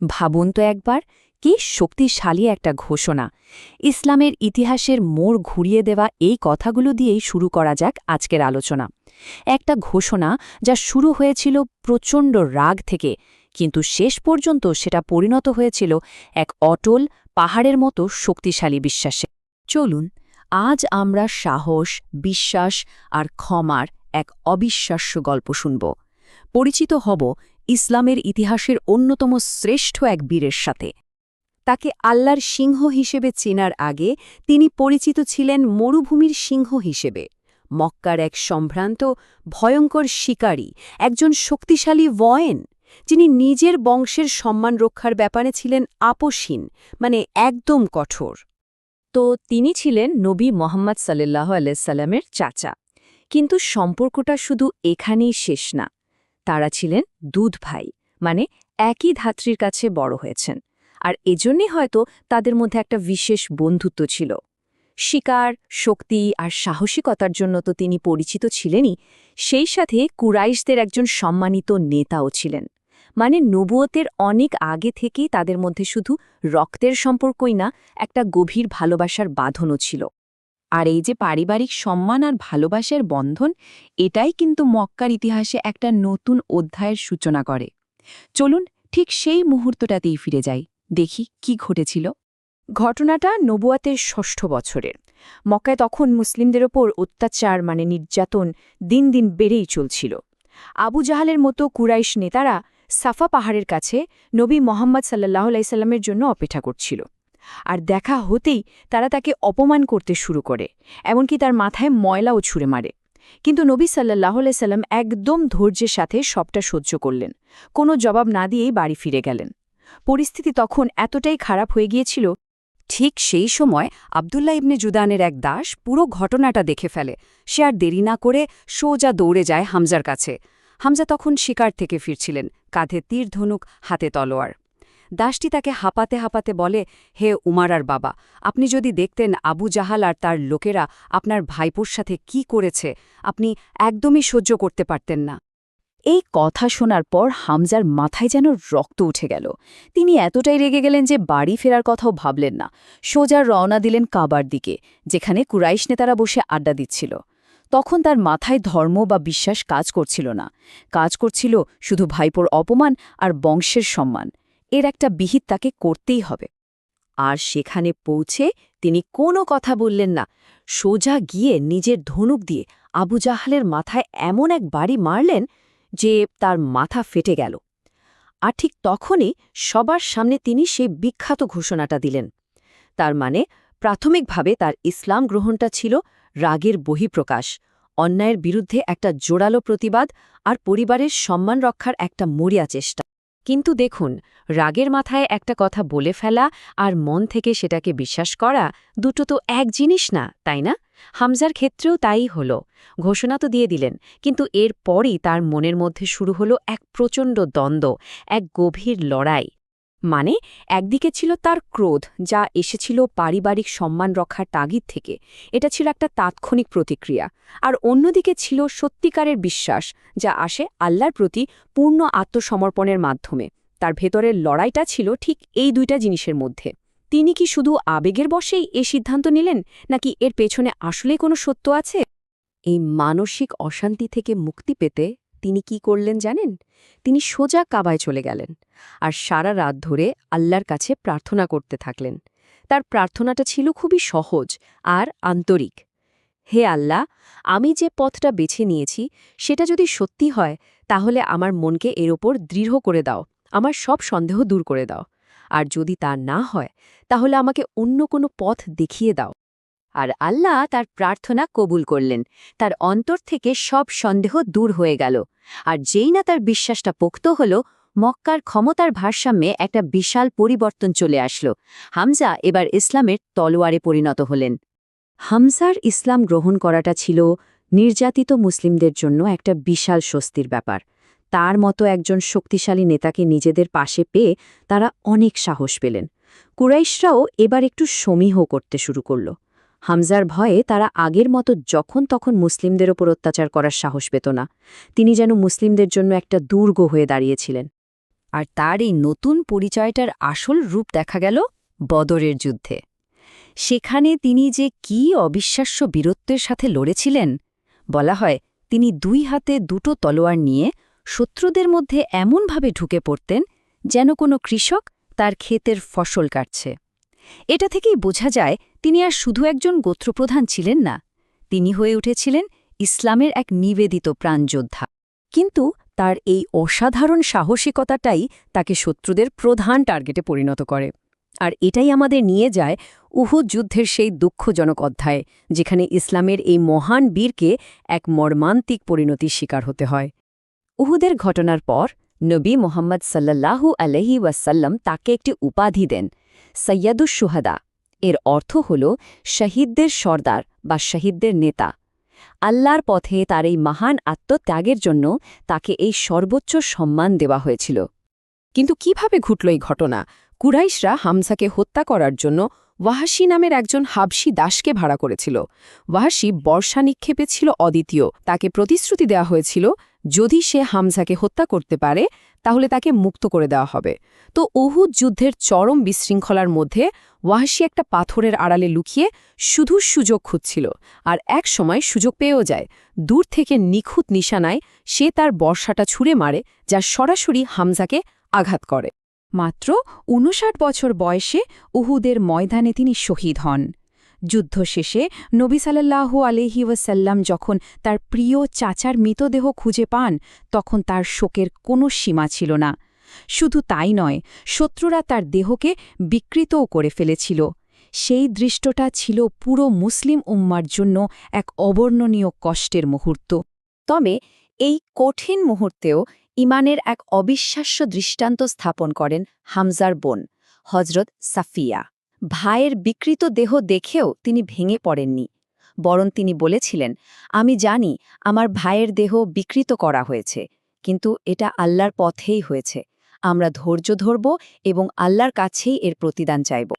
ভাবুন তো একবার, কি শক্তিশালী একটা ঘোষণা। ইসলামের ইতিহাসের মোড় ঘুরিয়ে দেওয়া এই কথাগুলো দিয়েই শুরু করা যাক আজকের আলোচনা। একটা ঘোষণা যা শুরু হয়েছিল প্রচণ্ড রাগ থেকে, কিন্তু শেষ পর্যন্ত সেটা পরিণত হয়েছিল এক অটল, পাহাড়ের মতো শক্তিশালী বিশ্বাসে। চলুন, আজ আমরা সাহস, বিশ্বাস আর ক্ষমার এক অবিশ্বাস্য গল্প শুনব। পরিচিত হব ইসলামের ইতিহাসের অন্যতম শ্রেষ্ঠ এক বীরের সাথে। তাকে আল্লাহর সিংহ হিসেবে চেনার আগে তিনি পরিচিত ছিলেন মরুভূমির সিংহ হিসেবে। মক্কার এক সম্ভ্রান্ত, ভয়ঙ্কর শিকারী, একজন শক্তিশালী ভয়েন, যিনি নিজের বংশের সম্মান রক্ষার ব্যাপারে ছিলেন আপোষহীন মানে একদম কঠোর। তো তিনি ছিলেন নবী মোহাম্মদ সাল্লাহ আলাইসাল্লামের চাচা। কিন্তু সম্পর্কটা শুধু এখানেই শেষ না। তারা ছিলেন দুধ ভাই মানে একই ধাত্রীর কাছে বড় হয়েছেন। আর এজন্যই হয়তো তাদের মধ্যে একটা বিশেষ বন্ধুত্ব ছিল। শিকার, শক্তি আর সাহসিকতার জন্য তো তিনি পরিচিত ছিলেনই। সেই সাথে কুরাইশদের একজন সম্মানিত নেতাও ছিলেন। মানে নবুয়তের অনেক আগে থেকেই তাদের মধ্যে শুধু রক্তের সম্পর্কই না, একটা গভীর ভালোবাসার বাঁধনও ছিল। আর এই যে পারিবারিক সম্মান আর ভালোবাসার বন্ধন, এটাই কিন্তু মক্কার ইতিহাসে একটা নতুন অধ্যায়ের সূচনা করে। চলুন ঠিক সেই মুহূর্তটাতেই ফিরে যাই, দেখি কি ঘটেছিল। ঘটনাটা নবুয়াতের ষষ্ঠ বছরের। মক্কায় তখন মুসলিমদের ওপর অত্যাচার মানে নির্যাতন দিন দিন বেড়েই চলছিল। আবু জাহালের মতো কুরাইশ নেতারা সাফা পাহাড়ের কাছে নবী মোহাম্মদ সাল্লাহ আলাইসাল্লামের জন্য অপেক্ষা করছিল। আর দেখা হতেই তারা তাকে অপমান করতে শুরু করে, এমনকি তার মাথায় ময়লাও ছুঁড়ে মারে। কিন্তু নবী সাল্লাহ সাল্লাম একদম ধৈর্যের সাথে সবটা সহ্য করলেন, কোনো জবাব না দিয়েই বাড়ি ফিরে গেলেন। পরিস্থিতি তখন এতটাই খারাপ হয়ে গিয়েছিল, ঠিক সেই সময় আবদুল্লাহ ইবনে জুদানের এক দাস পুরো ঘটনাটা দেখে ফেলে, সে আর দেরি না করে সোজা দৌড়ে যায় হামজার কাছে। হামজা তখন শিকার থেকে ফিরছিলেন, কাঁধে তীর ধনুক, হাতে তলোয়ার। দাসটি তাকে হাঁপাতে হাঁপাতে বলে, হে উমারার বাবা, আপনি যদি দেখতেন আবু জাহাল আর তার লোকেরা আপনার ভাইপোর সাথে কি করেছে, আপনি একদমই সহ্য করতে পারতেন না। এই কথা শোনার পর হামজার মাথায় যেন রক্ত উঠে গেল। তিনি এতটাই রেগে গেলেন যে বাড়ি ফেরার কথাও ভাবলেন না। সোজা রওনা দিলেন কাবার দিকে, যেখানে কুরাইশ নেতারা বসে আড্ডা দিচ্ছিল। তখন তার মাথায় ধর্ম বা বিশ্বাস কাজ করছিল না। কাজ করছিল শুধু ভাইপোর অপমান আর বংশের সম্মান। এর একটা বিহিত তাকে করতেই হবে। আর সেখানে পৌঁছে তিনি কোনো কথা বললেন না। সোজা গিয়ে নিজের ধনুক দিয়ে আবু জাহালের মাথায় এমন এক বাড়ি মারলেন যে তার মাথা ফেটে গেল। আর ঠিক তখনই সবার সামনে তিনি সেই বিখ্যাত ঘোষণাটা দিলেন। তার মানে প্রাথমিকভাবে তার ইসলাম গ্রহণটা ছিল রাগের বহিঃপ্রকাশ, অন্যায়ের বিরুদ্ধে একটা জোরালো প্রতিবাদ আর পরিবারের সম্মান রক্ষার একটা মরিয়া চেষ্টা। কিন্তু দেখুন, রাগের মাথায় একটা কথা বলে ফেলা আর মন থেকে সেটাকে বিশ্বাস করা দুটো তো এক জিনিস না, তাই না? হামজার ক্ষেত্রেও তাই হল। ঘোষণা তো দিয়ে দিলেন, কিন্তু এর পরই তার মনের মধ্যে শুরু হলো এক প্রচণ্ড দ্বন্দ্ব, এক গভীর লড়াই। মানে একদিকে ছিল তার ক্রোধ, যা এসেছিল পারিবারিক সম্মান রক্ষার তাগিদ থেকে। এটা ছিল একটা তাৎক্ষণিক প্রতিক্রিয়া। আর অন্যদিকে ছিল সত্যিকারের বিশ্বাস, যা আসে আল্লাহর প্রতি পূর্ণ আত্মসমর্পণের মাধ্যমে। তার ভেতরের লড়াইটা ছিল ঠিক এই দুইটা জিনিসের মধ্যে। তিনি কি শুধু আবেগের বশেই এ সিদ্ধান্ত নিলেন, নাকি এর পেছনে আসলেই কোনো সত্য আছে? এই মানসিক অশান্তি থেকে মুক্তি পেতে তিনি কি করলেন জানেন? তিনি সোজা কাবায় চলে গেলেন আর সারা রাত ধরে আল্লাহর কাছে প্রার্থনা করতে থাকলেন। তার প্রার্থনাটা ছিল খুবই সহজ আর আন্তরিক। হে আল্লাহ, আমি যে পথটা বেছে নিয়েছি সেটা যদি সত্যি হয়, তাহলে আমার মনকে এর ওপর দৃঢ় করে দাও, আমার সব সন্দেহ দূর করে দাও। আর যদি তা না হয়, তাহলে আমাকে অন্য কোনো পথ দেখিয়ে দাও। আর আল্লাহ তার প্রার্থনা কবুল করলেন। তার অন্তর থেকে সব সন্দেহ দূর হয়ে গেল। আর যেই না তার বিশ্বাসটা পোক্ত হল, মক্কার ক্ষমতার ভারসাম্যে একটা বিশাল পরিবর্তন চলে আসলো। হামজা এবার ইসলামের তলোয়ারে পরিণত হলেন। হামজার ইসলাম গ্রহণ করাটা ছিল নির্যাতিত মুসলিমদের জন্য একটা বিশাল স্বস্তির ব্যাপার। তার মতো একজন শক্তিশালী নেতাকে নিজেদের পাশে পেয়ে তারা অনেক সাহস পেলেন। কুরাইশরাও এবার একটু সমীহ করতে শুরু করল। হামজার ভয়ে তারা আগের মতো যখন তখন মুসলিমদের ওপর অত্যাচার করার সাহস পেত না। তিনি যেন মুসলিমদের জন্য একটা দুর্গ হয়ে দাঁড়িয়েছিলেন। আর তার এই নতুন পরিচয়টার আসল রূপ দেখা গেল বদরের যুদ্ধে। সেখানে তিনি যে কি অবিশ্বাস্য বীরত্বের সাথে লড়েছিলেন, বলা হয় তিনি দুই হাতে দুটো তলোয়ার নিয়ে শত্রুদের মধ্যে এমনভাবে ঢুকে পড়তেন যেন কোনো কৃষক তার ক্ষেতের ফসল কাটছে। এটা থেকেই বোঝা যায় তিনি আর শুধু একজন গোত্রপ্রধান ছিলেন না, তিনি হয়ে উঠেছিলেন ইসলামের এক নিবেদিত প্রাণযোদ্ধা। কিন্তু তার এই অসাধারণ সাহসিকতাটাই তাকে শত্রুদের প্রধান টার্গেটে পরিণত করে। আর এটাই আমাদের নিয়ে যায় উহুদ যুদ্ধের সেই দুঃখজনক অধ্যায়ে, যেখানে ইসলামের এই মহান বীরকে এক মর্মান্তিক পরিণতির শিকার হতে হয়। উহুদের ঘটনার পর নবী মোহাম্মদ সাল্লাল্লাহু আলহি ওয়াসাল্লাম তাকে একটি উপাধি দেন সৈয়দুস সুহাদা এর অর্থ হল শহীদদের সর্দার বা শহীদদের নেতা। আল্লাহর পথে তার এই মহান আত্মত্যাগের জন্য তাকে এই সর্বোচ্চ সম্মান দেওয়া হয়েছিল। কিন্তু কীভাবে ঘটল এই ঘটনা? কুরাইশরা হামসাকে হত্যা করার জন্য ওয়াহাসি নামের একজন হাবসি দাসকে ভাড়া করেছিল। ওয়াহাসি বর্ষা নিক্ষেপে ছিল অদ্বিতীয়। তাকে প্রতিশ্রুতি দেওয়া হয়েছিল, যদি সে হামজাকে হত্যা করতে পারে, তাহলে তাকে মুক্ত করে দেওয়া হবে। তো উহুদ যুদ্ধের চরম বিশৃঙ্খলার মধ্যে ওয়াহাসি একটা পাথরের আড়ালে লুকিয়ে শুধু সুযোগ খুঁজছিল আর এক সময় সুযোগ পেয়েও যায়। দূর থেকে নিখুঁত নিশানায় সে তার বর্ষাটা ছুঁড়ে মারে, যা সরাসরি হামজাকে আঘাত করে। মাত্র উনষাট বছর বয়সে উহুদের ময়দানে তিনি শহীদ হন। যুদ্ধ শেষে নবী সাল্লাহ আলহি ওয়াসাল্লাম যখন তার প্রিয় চাচার মৃতদেহ খুঁজে পান, তখন তার শোকের কোনো সীমা ছিল না। শুধু তাই নয়, শত্রুরা তার দেহকে বিকৃতও করে ফেলেছিল। সেই দৃষ্টটা ছিল পুরো মুসলিম উম্মার জন্য এক অবর্ণনীয় কষ্টের মুহূর্ত। তবে এই কঠিন মুহূর্তেও ইমানের এক অবিশ্বাস্য দৃষ্টান্ত স্থাপন করেন হামজার বোন হজরত সাফিয়া। ভাইয়ের বিকৃত দেহ দেখেও তিনি ভেঙে পড়েননি, বরং তিনি বলেছিলেন, আমি জানি আমার ভাইয়ের দেহ বিকৃত করা হয়েছে, কিন্তু এটা আল্লাহর পথেই হয়েছে। আমরা ধৈর্য ধরব এবং আল্লাহর কাছেই এর প্রতিদান চাইব।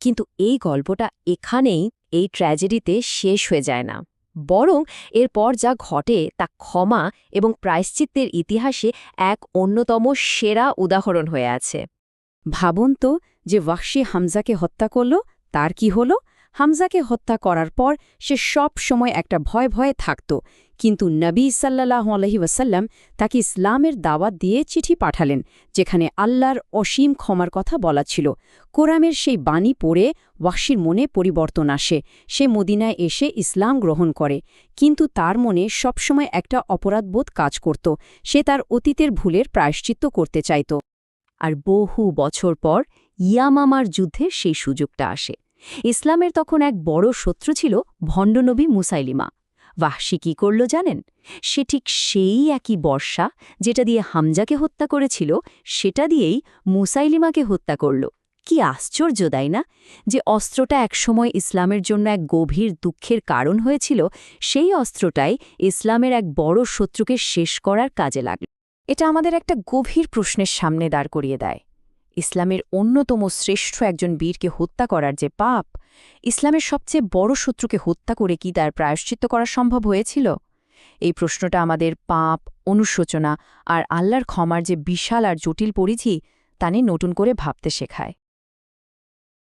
কিন্তু এই গল্পটা এখানেই এই ট্র্যাজেডিতে শেষ হয়ে যায় না। বরং এরপর যা ঘটে তা ক্ষমা এবং প্রায়শ্চিত্তের ইতিহাসে এক অন্যতম সেরা উদাহরণ হয়ে আছে। ভাবুন তো যে ওয়াক্সি হামজাকে হত্যা করল, তার কি হল? হামজাকে হত্যা করার পর সে সব সময় একটা ভয় ভয়ে থাকত কিন্তু নবী সাল্লাহ আলহি ওয়াসাল্লাম তাকে ইসলামের দাওয়াত দিয়ে চিঠি পাঠালেন, যেখানে আল্লাহর অসীম ক্ষমার কথা বলা ছিল। কোরআমের সেই বাণী পড়ে ওয়াসির মনে পরিবর্তন আসে। সে মদিনায় এসে ইসলাম গ্রহণ করে, কিন্তু তার মনে সবসময় একটা অপরাধবোধ কাজ করত। সে তার অতীতের ভুলের প্রায়শ্চিত্ত করতে চাইত। আর বহু বছর পর ইয়ামামার যুদ্ধে সেই সুযোগটা আসে। ইসলামের তখন এক বড় শত্রু ছিল ভণ্ডনবী মুসাইলিমা। ওয়াহশি কী করল জানেন? সে ঠিক সেই একই বর্ষা যেটা দিয়ে হামজাকে হত্যা করেছিল, সেটা দিয়েই মুসাইলিমাকে হত্যা করল। কি আশ্চর্য, তাই না? যে অস্ত্রটা একসময় ইসলামের জন্য এক গভীর দুঃখের কারণ হয়েছিল, সেই অস্ত্রটাই ইসলামের এক বড় শত্রুকে শেষ করার কাজে লাগল। এটা আমাদের একটা গভীর প্রশ্নের সামনে দাঁড় করিয়ে দেয়। ইসলামের অন্যতম শ্রেষ্ঠ একজন বীরকে হত্যা করার যে পাপ, ইসলামের সবচেয়ে বড় শত্রুকে হত্যা করে কি তার প্রায়শ্চিত্ত করা সম্ভব হয়েছিল? এই প্রশ্নটা আমাদের পাপ, অনুশোচনা আর আল্লাহর ক্ষমার যে বিশাল আর জটিল পরিধি, তা নিয়ে নতুন করে ভাবতে শেখায়।